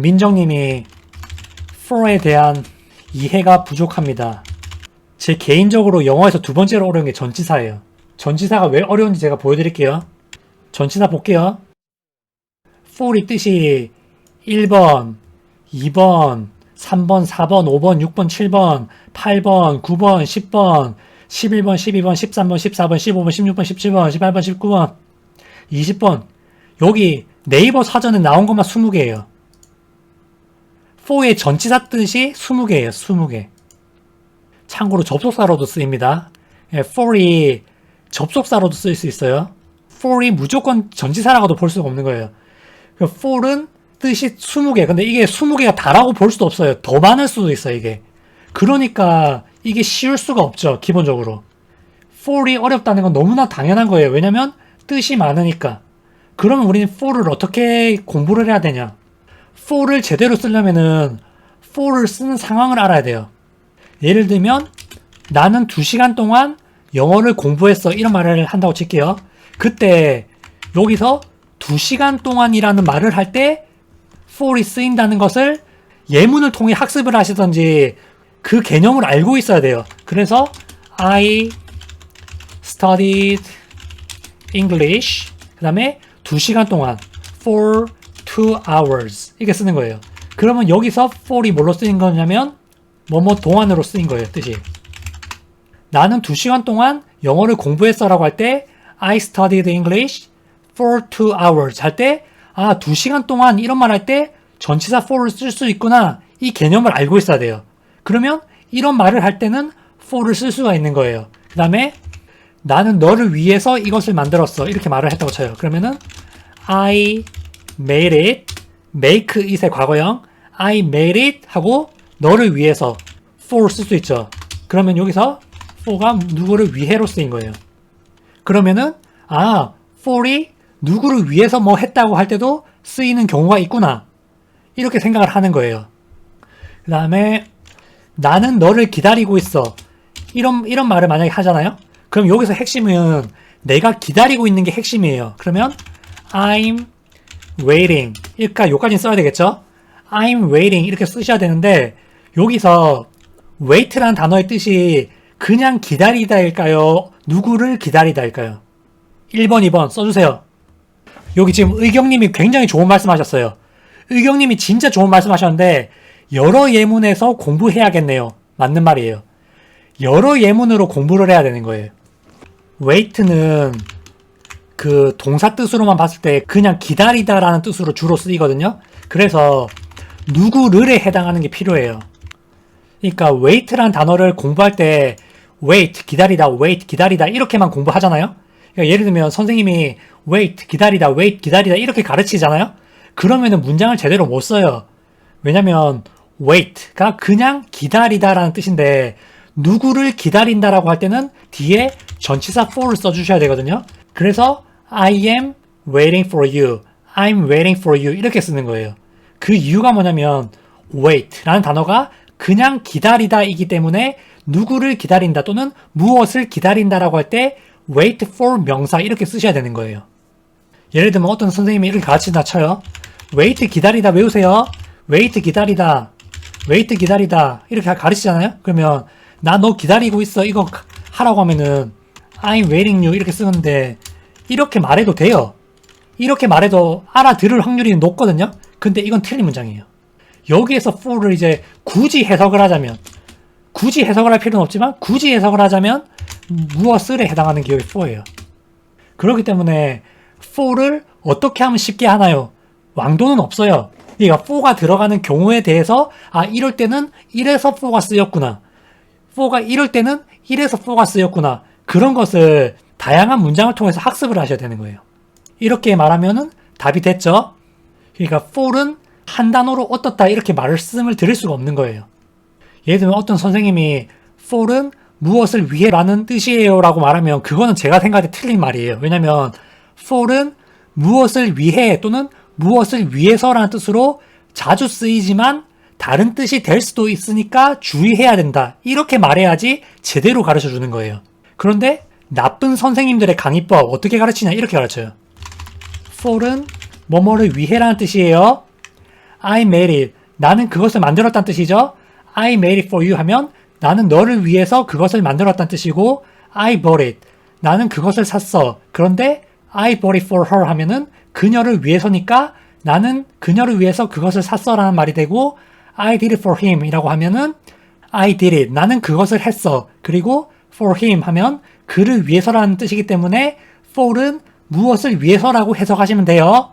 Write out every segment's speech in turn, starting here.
민정님이 for에 대한 이해가 부족합니다. 제 개인적으로 영어에서 두 번째로 어려운 게 전치사예요. 전치사가 왜 어려운지 제가 보여드릴게요. 전치사 볼게요. for이 뜻이 1번, 2번, 3번, 4번, 5번, 6번, 7번, 8번, 9번, 10번, 11번, 12번, 13번, 14번, 15번, 16번, 17번, 18번, 19번, 20번. 여기 네이버 사전에 나온 것만 20개예요. For의 전치사 뜻이 20개예요. 20개. 참고로 접속사로도 쓰입니다. 예, for이 접속사로도 쓸 수 있어요. for이 무조건 전치사라고도 볼 수가 없는 거예요. 그 for은 뜻이 20개. 근데 이게 20개가 다라고 볼 수도 없어요. 더 많을 수도 있어요, 이게. 그러니까 이게 쉬울 수가 없죠, 기본적으로. for이 어렵다는 건 너무나 당연한 거예요. 왜냐면 뜻이 많으니까. 그러면 우리는 for를 어떻게 공부를 해야 되냐? For를 제대로 쓰려면은 for를 쓰는 상황을 알아야 돼요. 예를 들면 나는 2시간 동안 영어를 공부했어. 이런 말을 한다고 칠게요. 그때 여기서 2시간 동안이라는 말을 할 때 for이 쓰인다는 것을 예문을 통해 학습을 하시던지 그 개념을 알고 있어야 돼요. 그래서 I studied English 그 다음에 2시간 동안 for 2 hours 이렇게 쓰는 거예요. 그러면 여기서 for이 뭘로 쓰인 거냐면 뭐뭐 동안으로 쓰인 거예요, 뜻이. 나는 2시간 동안 영어를 공부했어 라고 할 때 I studied English for 2 hours 할 때 아, 2시간 동안 이런 말 할 때 전치사 for를 쓸 수 있구나. 이 개념을 알고 있어야 돼요. 그러면 이런 말을 할 때는 for를 쓸 수가 있는 거예요. 그 다음에 나는 너를 위해서 이것을 만들었어. 이렇게 말을 했다고 쳐요. 그러면은 I made it. make it의 과거형. I made it 하고 너를 위해서 for 쓸 수 있죠. 그러면 여기서 for가 누구를 위해로 쓰인 거예요. 그러면은 아 for이 누구를 위해서 뭐 했다고 할 때도 쓰이는 경우가 있구나. 이렇게 생각을 하는 거예요. 그 다음에 나는 너를 기다리고 있어. 이런 이런 말을 만약에 하잖아요. 그럼 여기서 핵심은 내가 기다리고 있는 게 핵심이에요. 그러면 I'm waiting. 그러니까 요까지는 써야 되겠죠? I'm waiting 이렇게 쓰셔야 되는데 여기서 wait라는 단어의 뜻이 그냥 기다리다일까요? 누구를 기다리다일까요? 1번, 2번 써주세요. 여기 지금 의경님이 굉장히 좋은 말씀 하셨어요. 의경님이 진짜 좋은 말씀 하셨는데 여러 예문에서 공부해야겠네요. 맞는 말이에요. 여러 예문으로 공부를 해야 되는 거예요. wait는 그 동사 뜻으로만 봤을 때 그냥 기다리다라는 뜻으로 주로 쓰이거든요. 그래서 누구를에 해당하는 게 필요해요. 그러니까 wait라는 단어를 공부할 때 wait 기다리다 wait 기다리다 이렇게만 공부하잖아요. 그러니까 예를 들면 선생님이 wait 기다리다 wait 기다리다 이렇게 가르치잖아요. 그러면은 문장을 제대로 못 써요. 왜냐면 wait가 그냥 기다리다라는 뜻인데 누구를 기다린다라고 할 때는 뒤에 전치사 for를 써주셔야 되거든요. 그래서 I am waiting for you, I'm waiting for you 이렇게 쓰는 거예요. 그 이유가 뭐냐면 wait라는 단어가 그냥 기다리다이기 때문에 누구를 기다린다 또는 무엇을 기다린다라고 할 때 wait for 명사 이렇게 쓰셔야 되는 거예요. 예를 들면 어떤 선생님이 이렇게 가르친다 쳐요. wait 기다리다 외우세요. wait 기다리다. wait 기다리다. 이렇게 가르치잖아요. 그러면 나 너 기다리고 있어. 이거 하라고 하면은 I'm waiting you 이렇게 쓰는데 이렇게 말해도 돼요. 이렇게 말해도 알아들을 확률이 높거든요. 근데 이건 틀린 문장이에요. 여기에서 for를 이제 굳이 해석을 하자면 굳이 해석을 할 필요는 없지만 굳이 해석을 하자면 무엇을에 해당하는 기억이 for예요. 그렇기 때문에 for를 어떻게 하면 쉽게 하나요? 왕도는 없어요. 그러니까 for가 들어가는 경우에 대해서 아 이럴 때는 이래서 for가 쓰였구나. for가 이럴 때는 이래서 for가 쓰였구나. 그런 것을 다양한 문장을 통해서 학습을 하셔야 되는 거예요. 이렇게 말하면은 답이 됐죠? 그러니까 for은 한 단어로 어떻다 이렇게 말씀을 드릴 수가 없는 거예요. 예를 들면 어떤 선생님이 for은 무엇을 위해 라는 뜻이에요 라고 말하면 그거는 제가 생각할 때 틀린 말이에요. 왜냐면 for은 무엇을 위해 또는 무엇을 위해서라는 뜻으로 자주 쓰이지만 다른 뜻이 될 수도 있으니까 주의해야 된다. 이렇게 말해야지 제대로 가르쳐 주는 거예요. 그런데 나쁜 선생님들의 강의법 어떻게 가르치냐 이렇게 가르쳐요. for은 뭐뭐를 위해라는 뜻이에요. I made it. 나는 그것을 만들었다는 뜻이죠. I made it for you 하면 나는 너를 위해서 그것을 만들었다는 뜻이고 I bought it. 나는 그것을 샀어. 그런데 I bought it for her 하면은 그녀를 위해서니까 나는 그녀를 위해서 그것을 샀어라는 말이 되고 I did it for him 이라고 하면은 I did it. 나는 그것을 했어. 그리고 for him 하면 그를 위해서라는 뜻이기 때문에 for은 무엇을 위해서라고 해석하시면 돼요.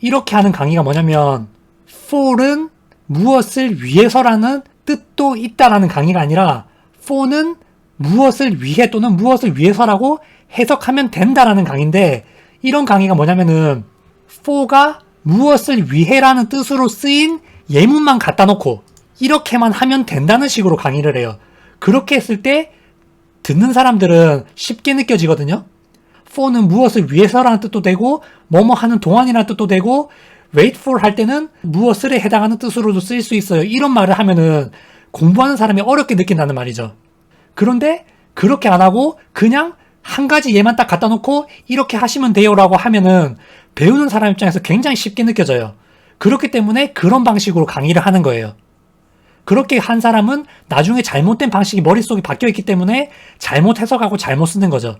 이렇게 하는 강의가 뭐냐면 for은 무엇을 위해서라는 뜻도 있다라는 강의가 아니라 for는 무엇을 위해 또는 무엇을 위해서라고 해석하면 된다라는 강의인데 이런 강의가 뭐냐면은 for가 무엇을 위해라는 뜻으로 쓰인 예문만 갖다 놓고 이렇게만 하면 된다는 식으로 강의를 해요. 그렇게 했을 때 듣는 사람들은 쉽게 느껴지거든요. for는 무엇을 위해서라는 뜻도 되고 뭐뭐 하는 동안이라는 뜻도 되고 wait for 할 때는 무엇을에 해당하는 뜻으로도 쓰일 수 있어요. 이런 말을 하면은 공부하는 사람이 어렵게 느낀다는 말이죠. 그런데 그렇게 안 하고 그냥 한 가지 예만 딱 갖다 놓고 이렇게 하시면 돼요라고 하면은 배우는 사람 입장에서 굉장히 쉽게 느껴져요. 그렇기 때문에 그런 방식으로 강의를 하는 거예요. 그렇게 한 사람은 나중에 잘못된 방식이 머릿속에 박혀 있기 때문에 잘못 해석하고 잘못 쓰는 거죠.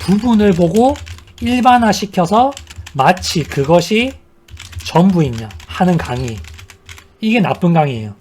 부분을 보고 일반화 시켜서 마치 그것이 전부인 냐 하는 강의. 이게 나쁜 강의예요.